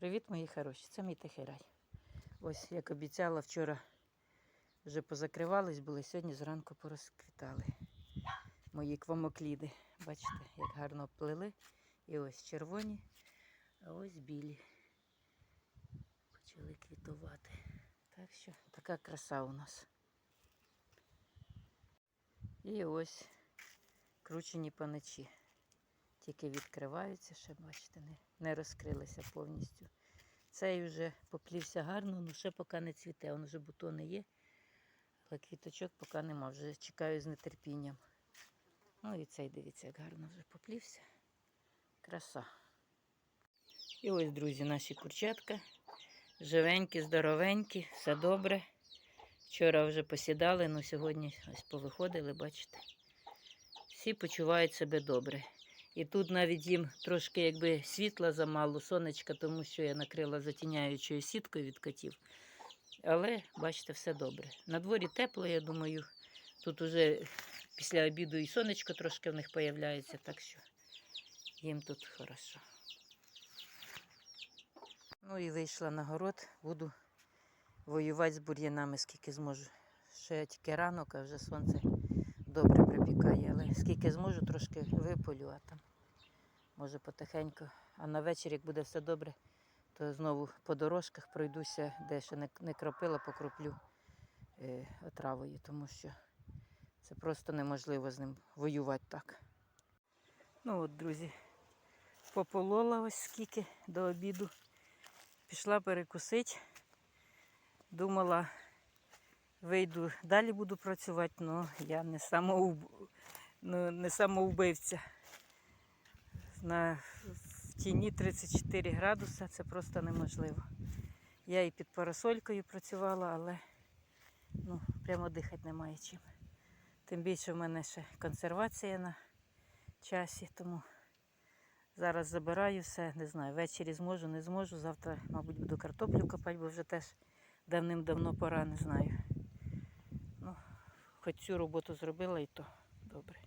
Привіт, мої хороші. Це мій тихий рай. Ось, як обіцяла, вчора вже позакривались, були сьогодні зранку порозквітали. Мої квамокліди. Бачите, як гарно плели. І ось червоні, а ось білі. Почали квітувати. Так що така краса у нас. І ось кручені паничі. Тільки відкриваються, ще, бачите, не, не розкрилися повністю. Цей вже поплівся гарно, ну ще поки не цвіте. Он вже бутони є, але квіточок поки нема. Вже чекаю з нетерпінням. Ну і цей, дивіться, як гарно вже поплівся. Краса. І ось, друзі, наші курчатка. Живенькі, здоровенькі, все добре. Вчора вже посідали, але сьогодні ось повиходили, бачите. Всі почувають себе добре. І тут навіть їм трошки якби світла замало, сонечка, тому що я накрила затіняючою сіткою від котів. Але, бачите, все добре. На дворі тепло, я думаю, тут уже після обіду і сонечко трошки в них появляється, так що їм тут хорошо. Ну і вийшла на город, буду воювати з бур'янами, скільки зможу. Ще тільки ранок, а вже сонце добре припікає, але скільки зможу, трошки виполю, а там може потихеньку. А на вечір, як буде все добре, то знову по дорожках пройдуся, де ще не, не кропила, покроплю е, отравою, тому що це просто неможливо з ним воювати так. Ну от, друзі, пополола ось скільки до обіду. Пішла перекусити. Думала, вийду, далі буду працювати, але я не самоуб... ну, не самоубивця. На... В тіні 34 градуси це просто неможливо. Я і під парасолькою працювала, але ну, прямо дихати немає чим. Тим більше в мене ще консервація на часі, тому зараз забираю все, не знаю, ввечері зможу, не зможу. Завтра, мабуть, буду картоплю копати, бо вже теж давним-давно пора, не знаю. Ну, хоч цю роботу зробила і то добре.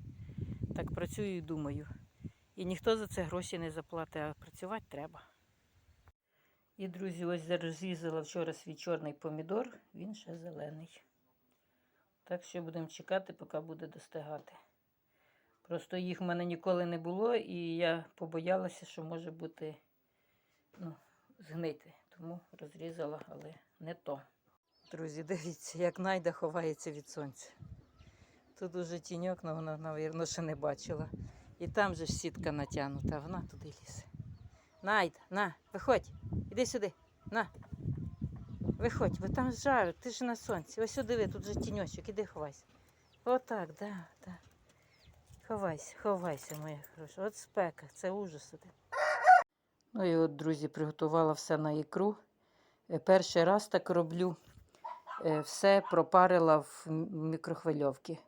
Так працюю і думаю. І ніхто за це гроші не заплатить, а працювати треба. І, друзі, ось розрізала вчора свій чорний помідор, він ще зелений. Так що будемо чекати, поки буде достигати. Просто їх в мене ніколи не було, і я побоялася, що може бути ну, згнити. Тому розрізала, але не то. Друзі, дивіться, як найда ховається від сонця. Тут уже тіньок, але вона, мабуть, ще не бачила. І там же ж сітка натягнута, вона туди лізе. Найда, на, виходь, іди сюди, на. Виходь, бо там жарко, ти ж на сонці. Ось диви, тут же тіньочок, іди ховайся. Отак, да, да. Ховайся, ховайся, моя хороша. От спека, це ужас один. Ну і от, друзі, приготувала все на ікру. Е, Перший раз так роблю. Е, Все пропарила в мікрохвильовці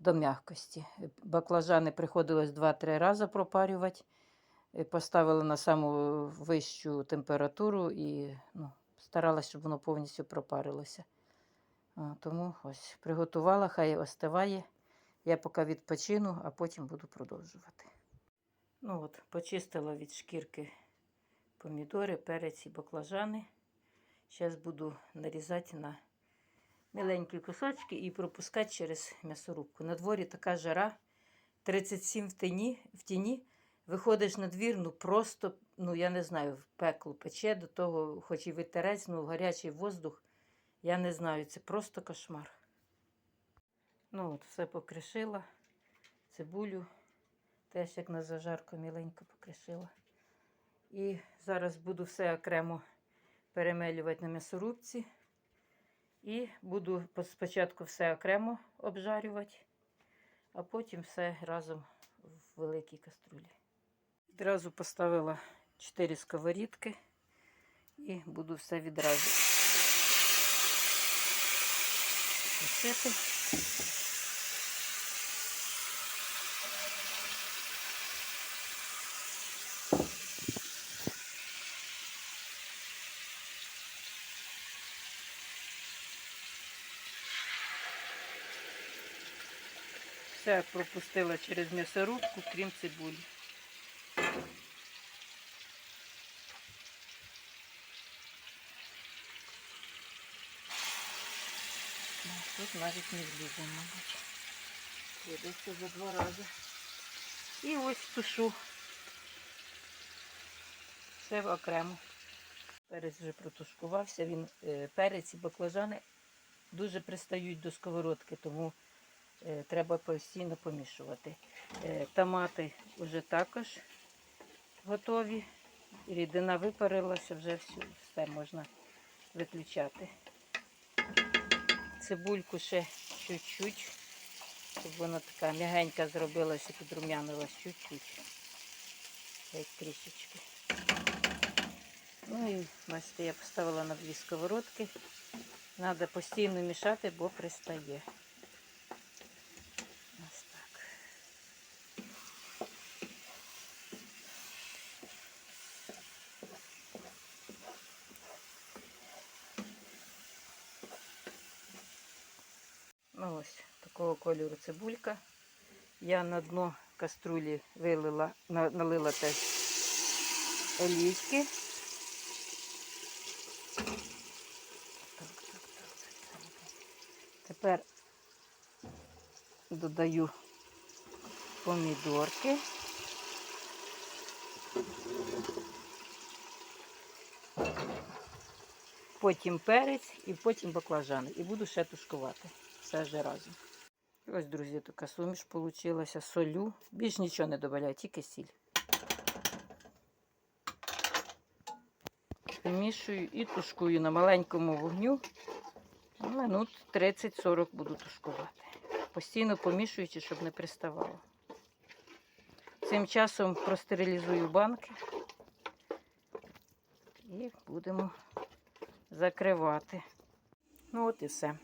до м'якості. Е, Баклажани приходилось 2-3 рази пропарювати. Е, Поставила на саму вищу температуру і ну, старалась, щоб воно повністю пропарилося. Тому ось приготувала, хай остиває. Я поки відпочину, а потім буду продовжувати. Ну от, почистила від шкірки помідори, перець і баклажани. Зараз буду нарізати на миленькі кусочки і пропускати через м'ясорубку. На дворі така жара, 37 в тіні, в тіні. Виходиш на двір, ну просто, ну я не знаю, в пекло пече, до того, хоч і вітерець, ну гарячий воздух. Я не знаю, це просто кошмар. Ну от, все покришила, цибулю, теж як на зажарку міленько покришила. І зараз буду все окремо перемелювати на м'ясорубці. І буду спочатку все окремо обжарювати, а потім все разом в великій каструлі. Відразу поставила 4 сковорідки і буду все відразу тушити. Все пропустила через м'ясорубку, крім цибулі. Ну, тут навіть не влізе, мабуть. Придеться за два рази. І ось тушу. Все окремо. Перець вже протушкувався, він е, перець і баклажани дуже пристають до сковородки, тому треба постійно помішувати. Е, томати вже також готові. Рідина випарилася, вже все, все можна виключати. Цибульку ще чуть-чуть, щоб вона така м'ягенька зробилася, підрум'янилась чуть-чуть. Як трішечки. Ну і бачите, я поставила на дві сковородки. Треба постійно мішати, бо пристає. Ось так. Ну ось такого кольору цибулька. Я на дно каструлі вилила, налила теж олійки. Тепер додаю помідорки. Потім перець і потім баклажани. І буду ще тушкувати. Все вже разом. Ось, друзі, така суміш вийшла. Солю. Більш нічого не додаю, тільки сіль. Вимішую і тушкую на маленькому вогню. Ну, Минут 30-40 буду тушкувати. Постійно помішуючи, щоб не приставало. Цим часом простерилізую банки і будемо закривати. Ну от і все.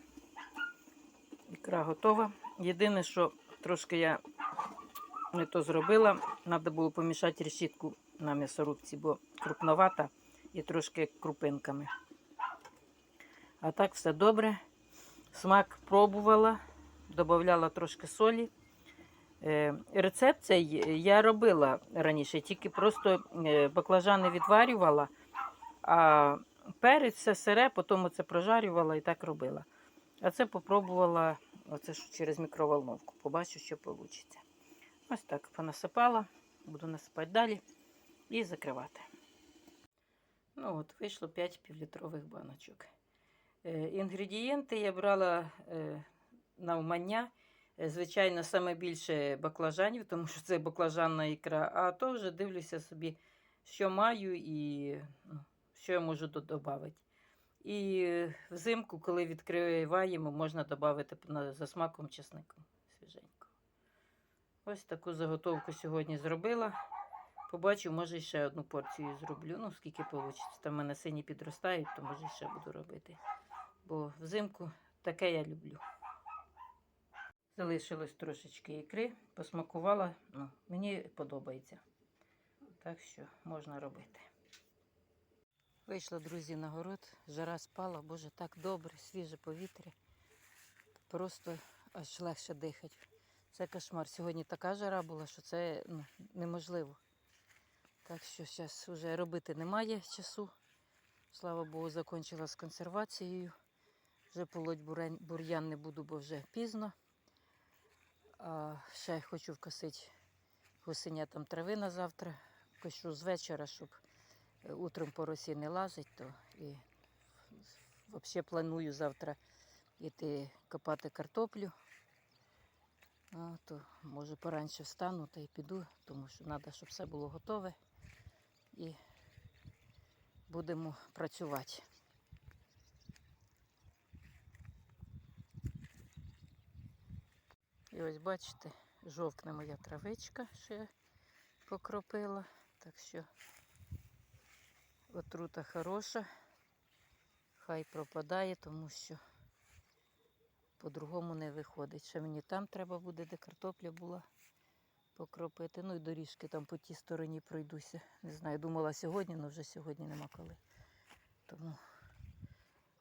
Ікра готова. Єдине, що трошки я не то зробила, треба було помішати решітку на м'ясорубці, бо крупновата і трошки крупинками. А так все добре. Смак пробувала, додавала трошки солі. Е, Рецепт цей я робила раніше, тільки просто е, баклажани відварювала, а перець все сире, потім це прожарювала і так робила. А це попробувала оце ж через мікроволновку. Побачу, що вийде. Ось так понасипала, буду насипати далі і закривати. Ну от, вийшло 5 півлітрових баночок. Е, інгредієнти я брала е, навмання. Е, Звичайно, саме більше баклажанів, тому що це баклажанна ікра, а то вже дивлюся собі, що маю і ну, що я можу додати. І взимку, коли відкриваємо, можна додати за смаком чеснику свіженького. Ось таку заготовку сьогодні зробила. Побачу, може ще одну порцію зроблю. Ну, скільки вийде. Там в мене сині підростають, то може ще буду робити. Бо взимку таке я люблю. Залишилось трошечки ікри, посмакувала. Ну, мені подобається. Так що можна робити. Вийшла, друзі, на город, жара спала, боже, так добре, свіже повітря. Просто аж легше дихати. Це кошмар. Сьогодні така жара була, що це ну, неможливо. Так що зараз вже робити немає часу. Слава Богу, закінчила з консервацією. Вже полоть бур'ян не буду, бо вже пізно. А ще хочу вкосити гусенятам трави на завтра. Кошу з вечора, щоб утром по росі не лазить, то і взагалі планую завтра йти копати картоплю. А, то може пораніше встану та й піду, тому що треба, щоб все було готове. І будемо працювати. І ось бачите, жовкне моя травичка, я покропила. Так що отрута хороша. Хай пропадає, тому що по-другому не виходить. Ще мені там треба буде, де картопля була покропити. Ну і доріжки там по тій стороні пройдуся. Не знаю, думала сьогодні, але вже сьогодні нема коли. Тому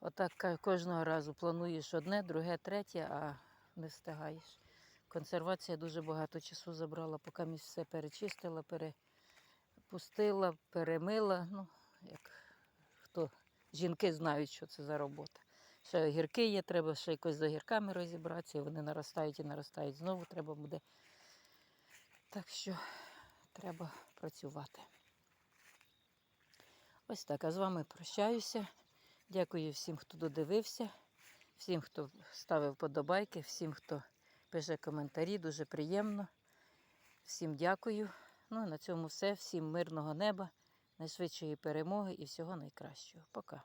отак кожного разу плануєш одне, друге, третє, а не встигаєш. Консервація дуже багато часу забрала, поки між все перечистила, перепустила, перемила. Ну, як хто жінки знають, що це за робота. Ще огірки є, треба ще якось з огірками розібратися. і Вони наростають і наростають. Знову треба буде. Так що треба працювати. Ось так. А з вами прощаюся. Дякую всім, хто додивився, всім, хто ставив подобайки, всім, хто пише коментарі. Дуже приємно. Всім дякую. Ну, а на цьому все. Всім мирного неба, найшвидшої перемоги і всього найкращого. Пока.